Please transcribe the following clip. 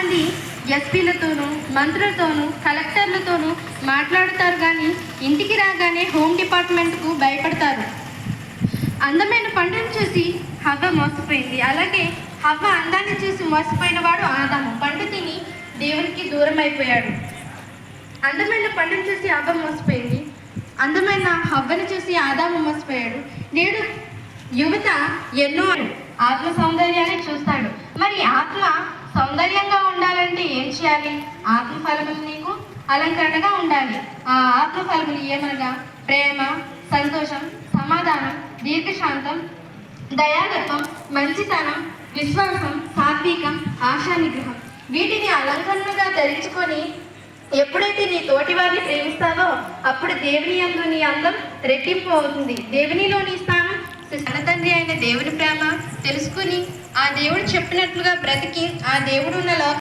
చాలామంది ఎస్పీలతోనూ మంత్రులతోనూ కలెక్టర్లతోనూ మాట్లాడుతారు కానీ ఇంటికి రాగానే హోమ్ డిపార్ట్మెంట్కు భయపడతారు. అందమైన పంటను చూసి హవ్వ మోసపోయింది. అలాగే హవ్వ అందాన్ని చూసి మోసపోయిన వాడు ఆదాము. పండు తిని దేవునికి దూరం అయిపోయాడు. అందమైన పండును చూసి హవ్వ మోసపోయింది. అందమైన హవ్వని చూసి ఆదాము మోసపోయాడు. నేడు యువత ఎన్నో ఆత్మ సౌందర్యాన్ని చూస్తాడు. మరి ఆత్మ సౌందర్యంగా చేయాలి. ఆత్మ ఫలములు నీకు అలంకరణగా ఉండాలి. ఆ ఆత్మ ఫలములు ఏమనగా? ప్రేమ సంతోషం సమాధానం దీర్ఘశాంతం దయాలత్వం మంచితనం విశ్వాసం సాత్వికం ఆశా నిగ్రహం వీటిని అలంకరణగా ధరించుకొని ఎప్పుడైతే నీ తోటి వారిని ప్రేమిస్తావో అప్పుడు దేవుని అందు నీ అందం రెట్టింపు అవుతుంది. దేవునిలో నీ స్థానం తనతండ్రి అయిన దేవుని ప్రేమ తెలుసుకుని ఆ దేవుడు చెప్పినట్లుగా బ్రతికి ఆ దేవుడు ఉన్న లోక